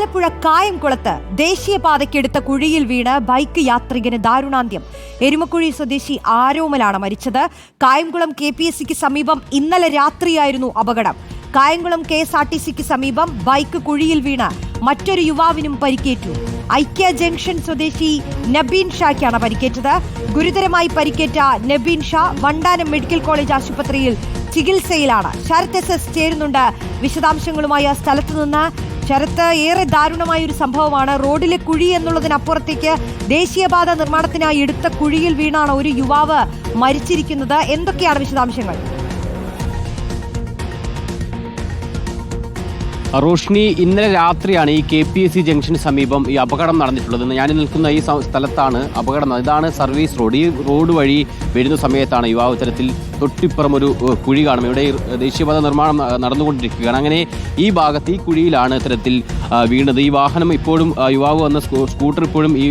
ആലപ്പുഴ കായംകുളത്ത് ദേശീയപാതയ്ക്കെടുത്ത കുഴിയിൽ വീണ് ബൈക്ക് യാത്രികന് ദാരുണാന്ത്യം. എരുമക്കുഴി സ്വദേശി ആരോമലാണ് മരിച്ചത്. കായംകുളം കെ പി എസ് സിക്ക് സമീപം ഇന്നലെ രാത്രിയായിരുന്നു അപകടം. Kayamkulam K S R T സിക്ക് സമീപം ബൈക്ക് കുഴിയിൽ വീണ് മറ്റൊരു യുവാവിനും പരിക്കേറ്റു. ഐക്യ ജംഗ്ഷൻ സ്വദേശി നബീൻ ഷായ്ക്കാണ് പരിക്കേറ്റത്. ഗുരുതരമായി പരിക്കേറ്റ നബീൻ ഷാ വണ്ടാനം മെഡിക്കൽ കോളേജ് ആശുപത്രിയിൽ ചികിത്സയിലാണ്. ശരത് എസ് എസ് ചേരുന്നുണ്ട്. വിശദാംശങ്ങളുമായി ആ സ്ഥലത്ത് നിന്ന് ശരത്ത് ഏറെ ദാരുണമായ ഒരു സംഭവമാണ്. റോഡിലെ കുഴി എന്നുള്ളതിനപ്പുറത്തേക്ക് ദേശീയപാത നിർമ്മാണത്തിനായി എടുത്ത കുഴിയിൽ വീണാണ് ഒരു യുവാവ് മരിച്ചിരിക്കുന്നത്. എന്തൊക്കെയാണ് വിശദാംശങ്ങൾ? റോഷ്നി ഇന്നലെ രാത്രിയാണ് ഈ കെ പി എസ് സി ജംഗ്ഷന് സമീപം ഈ അപകടം നടന്നിട്ടുള്ളത് ഞാൻ നിൽക്കുന്ന ഈ സ്ഥലത്താണ് അപകടം ഇതാണ് സർവീസ് റോഡ്. ഈ റോഡ് വഴി വരുന്ന സമയത്താണ് യുവാവ് ഇത്തരത്തിൽ തൊട്ടിപ്പുറം ഒരു കുഴി കാണും ഇവിടെ ദേശീയപാത നിർമ്മാണം നടന്നുകൊണ്ടിരിക്കുകയാണ്. അങ്ങനെ ഈ ഭാഗത്ത് ഈ കുഴിയിലാണ് ഇത്തരത്തിൽ വീണത്. ഈ വാഹനം ഇപ്പോഴും യുവാവ് വന്ന സ്കൂട്ടർ ഇപ്പോഴും ഈ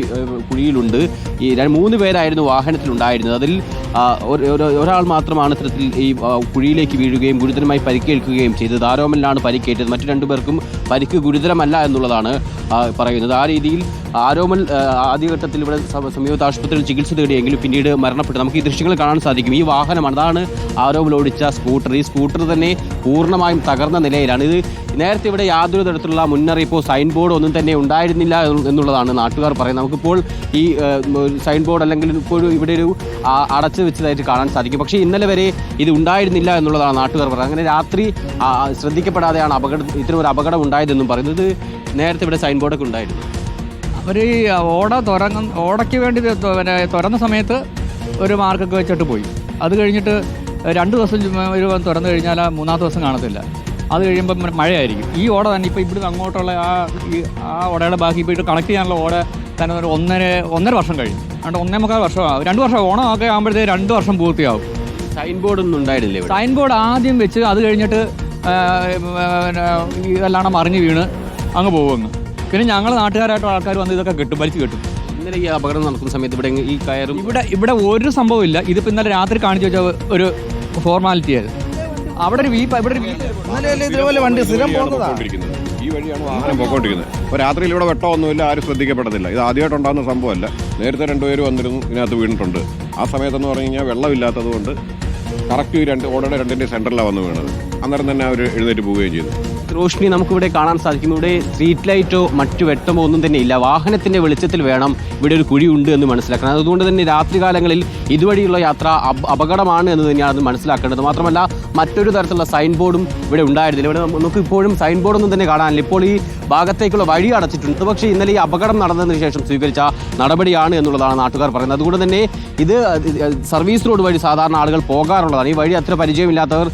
കുഴിയിലുണ്ട്. ഈ മൂന്ന് പേരായിരുന്നു വാഹനത്തിലുണ്ടായിരുന്നത്. അതിൽ ഒരാൾ മാത്രമാണ് ഇത്തരത്തിൽ ഈ കുഴിയിലേക്ക് വീഴുകയും ഗുരുതരമായി പരിക്കേൽക്കുകയും ചെയ്തത്. ആരോമലിനാണ് പരിക്കേറ്റത്. മറ്റു രണ്ടുപേർക്കും പരിക്ക് ഗുരുതരമല്ല എന്നുള്ളതാണ് പറയുന്നത്. ആ രീതിയിൽ ആരോമൽ ആദ്യഘട്ടത്തിൽ ഇവിടെ സമീപത്തെ ആശുപത്രിയിൽ ചികിത്സ തേടിയെങ്കിലും പിന്നീട് മരണപ്പെട്ടു. നമുക്ക് ഈ ദൃശ്യങ്ങൾ കാണാൻ സാധിക്കും. ഈ വാഹനമാണ് അതാണ് ആരോമൽ ഓടിച്ച സ്കൂട്ടർ. ഈ സ്കൂട്ടർ തന്നെ പൂർണമായും തകർന്ന നിലയിലാണ്. ഇത് നേരത്തെ ഇവിടെ യാതൊരു തരത്തിലുള്ള മുന്നറിയിപ്പോ സൈൻ ബോർഡ് ഒന്നും തന്നെ ഉണ്ടായിരുന്നില്ല എന്നുള്ളതാണ് നാട്ടുകാർ പറയുന്നത്. നമുക്കിപ്പോൾ ഈ സൈൻ ബോർഡ് അല്ലെങ്കിൽ ഇപ്പോൾ ഇവിടെ ഒരു അടച്ചു വെച്ചതായിട്ട് കാണാൻ സാധിക്കും. പക്ഷേ ഇന്നലെ വരെ ഇത് ഉണ്ടായിരുന്നില്ല എന്നുള്ളതാണ് നാട്ടുകാർ പറയുന്നത്. അങ്ങനെ രാത്രി ശ്രദ്ധിക്കപ്പെടാതെയാണ് അപകടം ഇത്തരം ഒരു അപകടം ഉണ്ടായതെന്നും പറയുന്നത്. നേരത്തെ ഇവിടെ സൈൻ ബോർഡൊക്കെ ഉണ്ടായിരുന്നു. അവർ ഈ ഓട തുറങ്ങ ഓടയ്ക്ക് വേണ്ടി പിന്നെ തുറന്ന സമയത്ത് ഒരു മാർക്കൊക്കെ വെച്ചിട്ട് പോയി. അത് കഴിഞ്ഞിട്ട് രണ്ട് ദിവസം ഒരു തുറന്നു കഴിഞ്ഞാൽ ആ മൂന്നാമത്തെ ദിവസം കാണത്തില്ല. അത് കഴിയുമ്പോൾ മഴയായിരിക്കും. ഈ ഓട തന്നെ ഇപ്പോൾ ഇവിടുന്ന് അങ്ങോട്ടുള്ള ആ ഈ ആ ഓടയുടെ ബാക്കി ഇപ്പോൾ കണക്ട് ചെയ്യാനുള്ള ഓട തന്നെ ഒരു ഒന്നര ഒന്നര വർഷം കഴിഞ്ഞു. അതുകൊണ്ട് ഒന്നേ മുക്കാൽ വർഷമാകും രണ്ട് വർഷം ഓണം ഓണമൊക്കെ ആകുമ്പോഴത്തേക്ക് രണ്ട് വർഷം പൂർത്തിയാവും. സൈൻ ബോർഡ് ഒന്നും ഉണ്ടായിരുന്നില്ല സൈൻ ബോർഡ് ആദ്യം വെച്ച് അത് കഴിഞ്ഞിട്ട് ഇതെല്ലാം മറിഞ്ഞ് വീണ് അങ്ങ് പോകുമെന്ന് പിന്നെ ഞങ്ങൾ നാട്ടുകാരായിട്ടുള്ള ആൾക്കാർ വന്ന് ഇതൊക്കെ കെട്ടും വലിച്ചു കെട്ടും. ഇന്നലെ ഈ അപകടം നടക്കുന്ന സമയത്ത് ഇവിടെ ഈ കയറും ഇവിടെ ഇവിടെ ഒരു സംഭവമില്ല ഇതിപ്പോൾ ഇന്നലെ രാത്രി കാണിച്ചു വെച്ച ഒരു ഫോർമാലിറ്റി ആയത് അവിടെ ഒരു വീപ്പ് ഇവിടെ ഒരു വീപ്പ് ഇന്നലെയല്ലേ വണ്ടി സ്ഥിരം പോകുന്നതാണ് ഈ വഴിയാണ് വാഹനം പോയിക്കൊണ്ടിരിക്കുന്നത്. അപ്പോൾ രാത്രിയിൽ ഇവിടെ വെട്ടമൊന്നുമില്ല ആരും ശ്രദ്ധിക്കപ്പെടത്തില്ല. ഇത് ആദ്യമായിട്ടുണ്ടാകുന്ന സംഭവമല്ല. നേരത്തെ രണ്ടുപേര് വന്നിരുന്നു ഇതിനകത്ത് വീണിട്ടുണ്ട്. ആ സമയത്തെന്ന് പറഞ്ഞു കഴിഞ്ഞാൽ വെള്ളമില്ലാത്തത് കൊണ്ട് കറക്റ്റ് ഈ രണ്ട് ഓടയുടെ രണ്ടിന്റെ സെന്ററിലാണ് വന്ന് വീണത്. അന്നേരം തന്നെ അവർ എഴുന്നേറ്റ് പോവുകയും ചെയ്തു. റോഷ്നി നമുക്കിവിടെ കാണാൻ സാധിക്കും. ഇവിടെ സ്ട്രീറ്റ് ലൈറ്റോ മറ്റു വെട്ടമോ ഒന്നും തന്നെ ഇല്ല. വാഹനത്തിന്റെ വെളിച്ചത്തിൽ വേണം ഇവിടെ ഒരു കുഴി ഉണ്ട് എന്ന് മനസ്സിലാക്കണം അതുകൊണ്ട് തന്നെ രാത്രികാലങ്ങളിൽ ഇതുവഴിയുള്ള യാത്ര അപകടമാണ് എന്ന് തന്നെയാണ് അത് മനസ്സിലാക്കേണ്ടത്. മാത്രമല്ല മറ്റൊരു തരത്തിലുള്ള സൈൻ ബോർഡും ഇവിടെ ഉണ്ടായിരുന്നില്ല. ഇവിടെ നമുക്ക് ഇപ്പോഴും സൈൻ ബോർഡൊന്നും തന്നെ കാണാനില്ല. ഇപ്പോൾ ഈ ഭാഗത്തേക്കുള്ള വഴി അടച്ചിട്ടുണ്ട്. പക്ഷേ ഇന്നലെ ഈ അപകടം നടന്നതിന് ശേഷം സ്വീകരിച്ച നടപടിയാണ് എന്നുള്ളതാണ് നാട്ടുകാർ പറയുന്നത്. അതുകൊണ്ട് തന്നെ ഇത് സർവീസ് റോഡ് വഴി സാധാരണ ആളുകൾ പോകാറുള്ളതാണ്. ഈ വഴി അത്ര പരിചയമില്ലാത്തവർ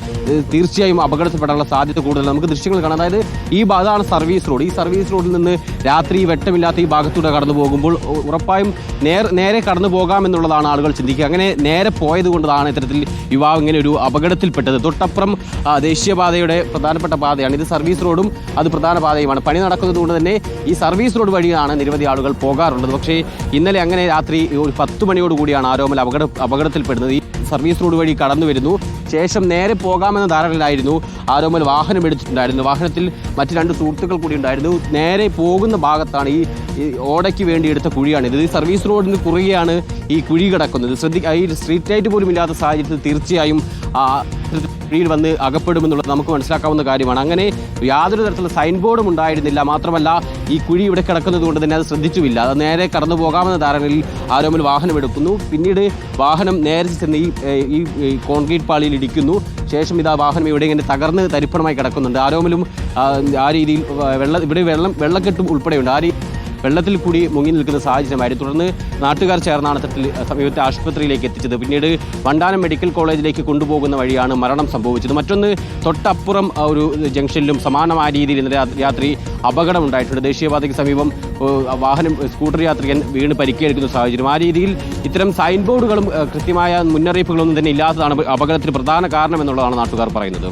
തീർച്ചയായും അപകടത്തിൽപ്പെടാനുള്ള സാധ്യത കൂടുതൽ നമുക്ക് ദൃശ്യങ്ങൾ കാണാം. അതായത് ഈ ഭാഗമാണ് സർവീസ് റോഡ്. ഈ സർവീസ് റോഡിൽ നിന്ന് രാത്രി വെട്ടമില്ലാത്ത ഈ ഭാഗത്തൂടെ കടന്നു പോകുമ്പോൾ ഉറപ്പായും നേർ നേരെ കടന്നു പോകാമെന്നുള്ളതാണ് ആളുകൾ ചിന്തിക്കുക. അങ്ങനെ നേരെ പോയത് കൊണ്ടതാണ് ഇത്തരത്തിൽ യുവാവ് ഇങ്ങനെ ഒരു അപകടത്തിൽപ്പെട്ടത്. തൊട്ടപ്പുറം ദേശീയപാതയുടെ പ്രധാനപ്പെട്ട പാതയാണ്. ഇത് സർവീസ് റോഡും അത് പ്രധാന പാതയുമാണ്. പണി നടക്കുന്നത് കൊണ്ട് തന്നെ ഈ സർവീസ് റോഡ് വഴിയാണ് നിരവധി ആളുകൾ പോകാറുള്ളത്. പക്ഷേ ഇന്നലെ അങ്ങനെ രാത്രി ഒരു പത്ത് മണിയോട് കൂടിയാണ് ആരോമൽ അപകട അപകടത്തിൽപ്പെടുന്നത്. ഈ സർവീസ് റോഡ് വഴി കടന്നു വരുന്നു. ശേഷം നേരെ പോകാമെന്ന ധാരണയിലായിരുന്നു ആരോമൽ വാഹനം എടുത്തിട്ടുണ്ടായിരുന്നു വാഹനത്തിൽ മറ്റ് രണ്ട് സുഹൃത്തുക്കൾ കൂടി ഉണ്ടായിരുന്നു. നേരെ പോകുന്ന ഭാഗത്താണ് ഈ ഓടയ്ക്ക് വേണ്ടി എടുത്ത കുഴിയാണ് ഇത് സർവീസ് റോഡിന് കുറുകെയാണ് ഈ കുഴി കിടക്കുന്നത്. ശ്രദ്ധിക്കുക ഈ സ്ട്രീറ്റ് ലൈറ്റ് പോലും ഇല്ലാത്ത സാഹചര്യത്തിൽ തീർച്ചയായും ആ കുഴിയിൽ വന്ന് അകപ്പെടുമെന്നുള്ളത് നമുക്ക് മനസ്സിലാക്കാവുന്ന കാര്യമാണ്. അങ്ങനെ യാതൊരു തരത്തിലുള്ള സൈൻ ബോർഡും ഉണ്ടായിരുന്നില്ല. മാത്രമല്ല ഈ കുഴി ഇവിടെ കിടക്കുന്നത് കൊണ്ട് തന്നെ അത് ശ്രദ്ധിച്ചുമില്ല. അത് നേരെ കടന്നു പോകാമെന്ന ധാരണയിൽ ആരോമൽ വാഹനം എടുക്കുന്നു. പിന്നീട് വാഹനം നേരെ ചെന്ന് ഈ ഈ കോൺക്രീറ്റ് പാളിയിൽ ഇടിക്കുന്നു. ശേഷം ഇതാ വാഹനം ഇവിടെ ഇങ്ങനെ തകർന്ന് തരിപ്പണമായി കിടക്കുന്നുണ്ട്. ആരോമലും ആ, ആ രീതിയിൽ വെള്ളം ഇവിടെ വെള്ളം വെള്ളക്കെട്ടും ഉൾപ്പെടെയുണ്ട്. ആ രീ വെള്ളത്തിൽ കൂടി മുങ്ങി നിൽക്കുന്ന സാഹചര്യമായിരുന്നു. തുടർന്ന് നാട്ടുകാർ ചേർന്നാണ് തട്ടിൽ സമീപത്തെ ആശുപത്രിയിലേക്ക് എത്തിച്ചത്. പിന്നീട് വണ്ടാനം മെഡിക്കൽ കോളേജിലേക്ക് കൊണ്ടുപോകുന്ന വഴിയാണ് മരണം സംഭവിച്ചത്. മറ്റൊന്ന് തൊട്ടപ്പുറം ഒരു ജംഗ്ഷനിലും സമാനമായ രീതിയിൽ ഇന്നലെ രാത്രി അപകടം ഉണ്ടായിട്ടുണ്ട്. ദേശീയപാതയ്ക്ക് സമീപം വാഹനം സ്കൂട്ടർ യാത്രികൻ വീണ് പരിക്കേൽക്കുന്ന സാഹചര്യം. ആ രീതിയിൽ ഇത്തരം സൈൻ ബോർഡുകളും കൃത്യമായ മുന്നറിയിപ്പുകളൊന്നും തന്നെ ഇല്ലാത്തതാണ് അപകടത്തിന് പ്രധാന കാരണം എന്നുള്ളതാണ് നാട്ടുകാർ പറയുന്നത്.